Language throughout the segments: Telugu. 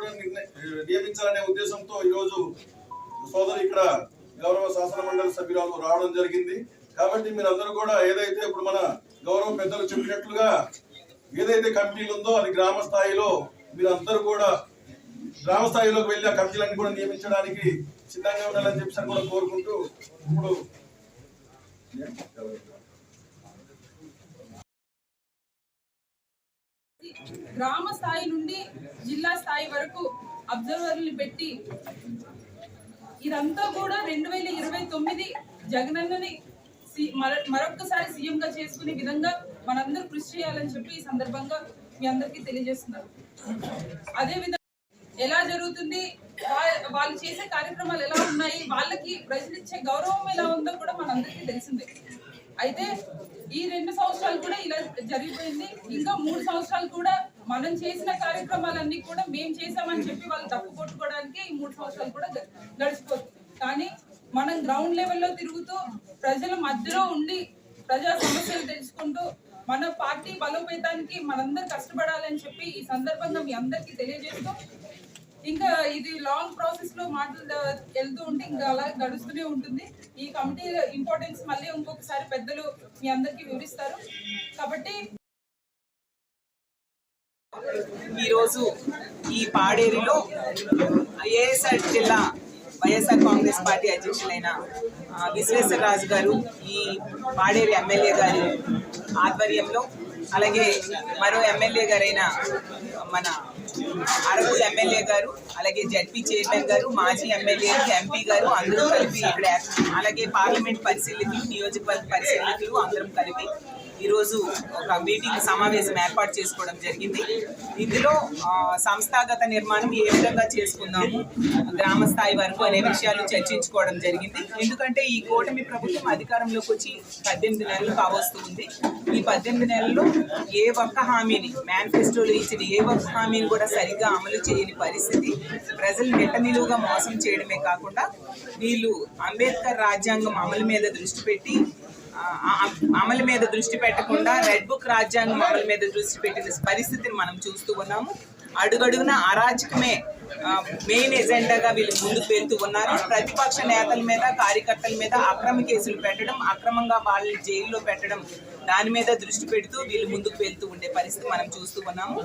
కూడా నియమించాలనే ఉద్దేశంతో ఈరోజు సోదరు ఇక్కడ గౌరవ శాసన మండలి సభ్యురాలు రావడం జరిగింది. కాబట్టి మీరందరూ కూడా ఏదైతే ఇప్పుడు మన గౌరవ పెద్దలు చెప్పినట్లుగా ఏదైతే కమిటీలు ఉందో అది గ్రామ స్థాయిలో మీరందరూ కూడా గ్రామ స్థాయిలోకి వెళ్ళి ఆ కమిటీలన్నీ కూడా నియమించడానికి సిద్ధంగా ఉండాలని చెప్పి కూడా కోరుకుంటూ ఇప్పుడు గ్రామ స్థాయి నుండి జిల్లా స్థాయి వరకు అబ్జర్వర్లు పెట్టి ఇదంతా కూడా రెండు వేల ఇరవై తొమ్మిది జగనన్నని మరొకసారి సీఎంగా మరొక్కసారి చేసుకునే విధంగా మనందరూ కృషి చేయాలని చెప్పి ఈ సందర్భంగా మీ అందరికీ తెలియజేస్తున్నారు అదేవిధంగా ఎలా జరుగుతుంది? వాళ్ళు చేసే కార్యక్రమాలు ఎలా ఉన్నాయి? వాళ్ళకి ప్రజలు ఇచ్చే గౌరవం ఎలా ఉందో కూడా మనందరికీ తెలిసిందే. అయితే ఈ రెండు సంవత్సరాలు కూడా ఇలా జరిగిపోయింది. ఇంకా మూడు సంవత్సరాలు కూడా మనం చేసిన కార్యక్రమాలన్నీ కూడా మేము చేసామని చెప్పి వాళ్ళు తప్పు కొట్టుకోవడానికి ఈ మూడు సంవత్సరాలు కూడా గడిచిపోతుంది కానీ మనం గ్రౌండ్ లెవెల్లో తిరుగుతూ ప్రజల మధ్యలో ఉండి ప్రజా సమస్యలు తెలుసుకుంటూ మన పార్టీ బలోపేతానికి మనందరూ కష్టపడాలని చెప్పి ఈ సందర్భంగా మీ అందరికీ తెలియజేస్తూ ఇంకా ఇది లాంగ్ ప్రాసెస్లో మాటలు వెళ్తూ ఉంటే ఇంకా అలా గడుస్తూనే ఉంటుంది. ఈ కమిటీ ఇంపార్టెన్స్ మళ్ళీ ఇంకొకసారి పెద్దలు మీ అందరికీ వివరిస్తారు. కాబట్టి ఈరోజు ఈ పాడేరులో ఏఎస్ఆర్ జిల్లా వైఎస్ఆర్ కాంగ్రెస్ పార్టీ అధ్యక్షులైన విశ్వేశ్వరరాజు గారు ఈ పాడేరు ఎమ్మెల్యే గారి ఆధ్వర్యంలో అలాగే మరో ఎమ్మెల్యే గారైన మన అరకు ఎమ్మెల్యే గారు అలాగే జడ్పీ చైర్మన్ గారు మాజీ ఎమ్మెల్యే ఎంపీ గారు అందరూ కలిపి ఇక్కడ అలాగే పార్లమెంట్ పరిశీలకులు నియోజకవర్గ పరిశీలకులు అందరం కలిపి ఈరోజు ఒక మీటింగ్ సమావేశం ఏర్పాటు చేసుకోవడం జరిగింది. ఇందులో సంస్థాగత నిర్మాణం ఏ విధంగా చేసుకుందాము గ్రామ స్థాయి వరకు అనే విషయాలు చర్చించుకోవడం జరిగింది. ఎందుకంటే ఈ కూటమి ప్రభుత్వం అధికారంలోకి వచ్చి పద్దెనిమిది నెలలు కావస్తుంది ఈ పద్దెనిమిది నెలల్లో ఏ ఒక్క హామీని మేనిఫెస్టోలో ఇచ్చిన ఏ ఒక్క హామీని కూడా సరిగ్గా అమలు చేయని పరిస్థితి ప్రజలు నిట్ట నిలువుగా మోసం చేయడమే కాకుండా వీళ్ళు అంబేద్కర్ రాజ్యాంగం అమలు మీద దృష్టి పెట్టి అమలు మీద దృష్టి పెట్టకుండా రెడ్ బుక్ రాజ్యాంగం అమలు మీద దృష్టి పెట్టిన పరిస్థితిని మనం చూస్తూ ఉన్నాము. అడుగడుగున అరాచకమే మెయిన్ ఎజెండాగా వీళ్ళు ముందుకు వెళ్తూ ఉన్నారు. ప్రతిపక్ష నేతల మీద కార్యకర్తల మీద అక్రమ కేసులు పెట్టడం అక్రమంగా వాళ్ళని జైల్లో పెట్టడం దాని మీద దృష్టి పెడుతూ వీళ్ళు ముందుకు వెళ్తూ ఉండే పరిస్థితి మనం చూస్తూ ఉన్నాము.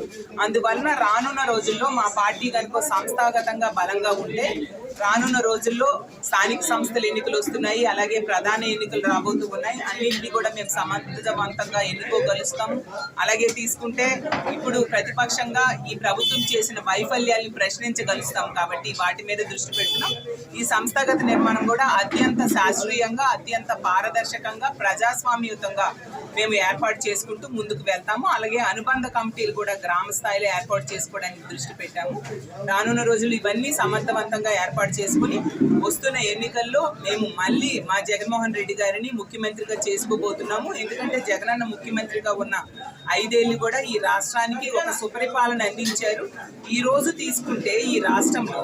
అందువలన రానున్న రోజుల్లో మా పార్టీ కనుక సంస్థాగతంగా బలంగా ఉంటే రానున్న రోజుల్లో స్థానిక సంస్థల ఎన్నికలు వస్తున్నాయి అలాగే ప్రధాన ఎన్నికలు రాబోతూ ఉన్నాయి. అన్నింటినీ కూడా మేము సమర్థవంతంగా ఎన్నుకోగలుస్తాము. అలాగే తీసుకుంటే ఇప్పుడు ప్రతిపక్షంగా ఈ ప్రభుత్వం చేసిన వైఫల్యాల్ని ప్రశ్నించగలుస్తాం కాబట్టి వాటి మీద దృష్టి పెడుతున్నాం. ఈ సంస్థాగత నిర్మాణం కూడా అత్యంత శాస్త్రీయంగా అత్యంత పారదర్శకంగా ప్రజాస్వామ్యుతంగా మేము ఏర్పాటు చేసుకుంటూ ముందుకు వెళ్తాము. అలాగే అనుబంధ కమిటీలు కూడా గ్రామ స్థాయిలో ఏర్పాటు చేసుకోవడానికి దృష్టి పెట్టాము. రానున్న రోజులు ఇవన్నీ సమర్థవంతంగా ఏర్పాటు చేసుకుని వస్తున్న ఎన్నికల్లో మేము మళ్ళీ మా జగన్మోహన్ రెడ్డి గారిని ముఖ్యమంత్రిగా చేసుకోబోతున్నాము. ఎందుకంటే జగనన్న ముఖ్యమంత్రిగా ఉన్న ఐదేళ్ళు కూడా ఈ రాష్ట్రానికి ఒక సుపరిపాలన అందించారు. ఈ రోజు తీసుకుంటే ఈ రాష్ట్రంలో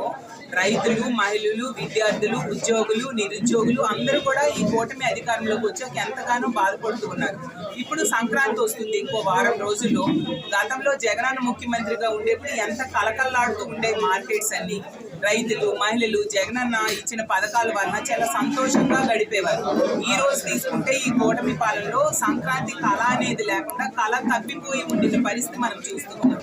రైతులు మహిళలు విద్యార్థులు ఉద్యోగులు నిరుద్యోగులు అందరూ కూడా ఈ కూటమి అధికారంలోకి వచ్చాక ఎంతగానో బాధపడుతూ ఉన్నారు. ఇప్పుడు సంక్రాంతి వస్తుంది ఇంకో వారం రోజుల్లో. గతంలో జగనన్న ముఖ్యమంత్రిగా ఉండేప్పుడు ఎంత కలకల్లాడుతూ ఉండే మార్కెట్స్ అన్ని రైతులు మహిళలు జగనన్న ఇచ్చిన పథకాల వలన చాలా సంతోషంగా గడిపేవారు. ఈ రోజు తీసుకుంటే ఈ కూటమి పాలనలో సంక్రాంతి కళ అనేది లేకుండా కళ తప్పిపోయి ఉండిన పరిస్థితి మనం చూస్తున్నాం.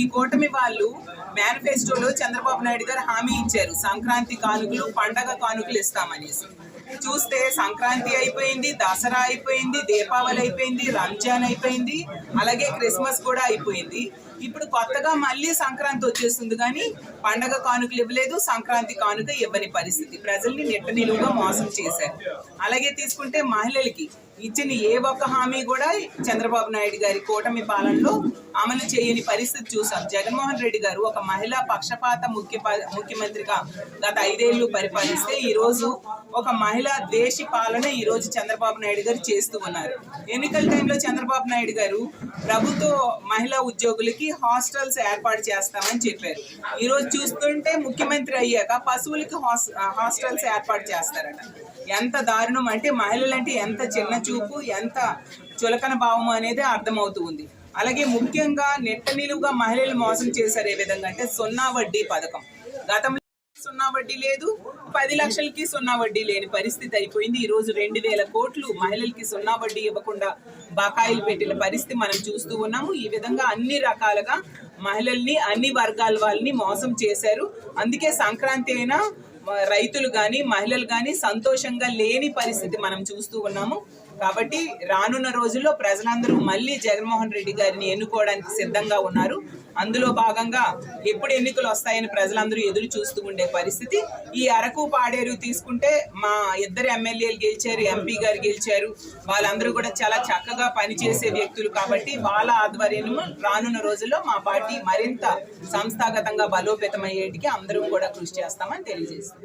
ఈ కూటమి వాళ్ళు మేనిఫెస్టోలో చంద్రబాబు నాయుడు గారు హామీ ఇచ్చారు. సంక్రాంతి కానుకలు పండగ కానుకలు ఇస్తామనేసి. చూస్తే సంక్రాంతి అయిపోయింది దసరా అయిపోయింది దీపావళి అయిపోయింది రంజాన్ అయిపోయింది అలాగే క్రిస్మస్ కూడా అయిపోయింది. ఇప్పుడు కొత్తగా మళ్ళీ సంక్రాంతి వచ్చేస్తుంది కానీ పండగ కానుకలు ఇవ్వలేదు సంక్రాంతి కానుక ఇవ్వని పరిస్థితి. ప్రజల్ని నెట్ట నిలువుగా మోసం చేశారు. అలాగే తీసుకుంటే మహిళలకి ఇచ్చిన ఏ ఒక్క హామీ కూడా చంద్రబాబు నాయుడు గారి కూటమి పాలనలో అమలు చేయని పరిస్థితి చూసాం. జగన్మోహన్ రెడ్డి గారు ఒక మహిళా పక్షపాత ముఖ్య ముఖ్యమంత్రిగా గత ఐదేళ్ళు పరిపాలిస్తే ఈరోజు ఒక మహిళా దేశ పాలన ఈరోజు చంద్రబాబు నాయుడు గారు చేస్తూ ఉన్నారు. ఎన్నికల టైంలో చంద్రబాబు నాయుడు గారు ప్రభుత్వ మహిళా ఉద్యోగులకి హాస్టల్స్ ఏర్పాటు చేస్తామని చెప్పారు. ఈ రోజు చూస్తుంటే ముఖ్యమంత్రి అయ్యాక పశువులకి హాస్టల్స్ ఏర్పాటు చేస్తారట. ఎంత దారుణం అంటే మహిళలంటే ఎంత చిన్న చూపు ఎంత చులకన భావం అనేది అర్థమవుతుంది అలాగే ముఖ్యంగా నెట్ట నిలువుగా మహిళలు మోసం చేశారు ఏ విధంగా అంటే సున్నా వడ్డీ పథకం. గతంలో సున్నా వడ్డీ లేదు. పది లక్షలకి సున్నా వడ్డీ లేని పరిస్థితి అయిపోయింది. ఈ రోజు రెండు వేల కోట్లు మహిళలకి సున్నా వడ్డీ ఇవ్వకుండా బకాయిలు పెట్టిన పరిస్థితి మనం చూస్తూ ఉన్నాము. ఈ విధంగా అన్ని రకాలుగా మహిళల్ని అన్ని వర్గాల వాళ్ళని మోసం చేశారు. అందుకే సంక్రాంతి అయినా రైతులు కానీ మహిళలు కానీ సంతోషంగా లేని పరిస్థితి మనం చూస్తూ ఉన్నాము. కాబట్టి రానున్న రోజుల్లో ప్రజలందరూ మళ్ళీ జగన్మోహన్ రెడ్డి గారిని ఎన్నుకోవడానికి సిద్ధంగా ఉన్నారు. అందులో భాగంగా ఎప్పుడు ఎన్నికలు వస్తాయని ప్రజలందరూ ఎదురు చూస్తూ ఉండే పరిస్థితి. ఈ అరకు పాడేరు తీసుకుంటే మా ఇద్దరు ఎమ్మెల్యేలు గెలిచారు ఎంపీ గారు గెలిచారు. వాళ్ళందరూ కూడా చాలా చక్కగా పనిచేసే వ్యక్తులు కాబట్టి వాళ్ళ ఆధ్వర్యంలో రానున్న రోజుల్లో మా పార్టీ మరింత సంస్థాగతంగా బలోపేతమయ్యేటికి అందరూ కూడా కృషి చేస్తామని తెలియజేస్తాం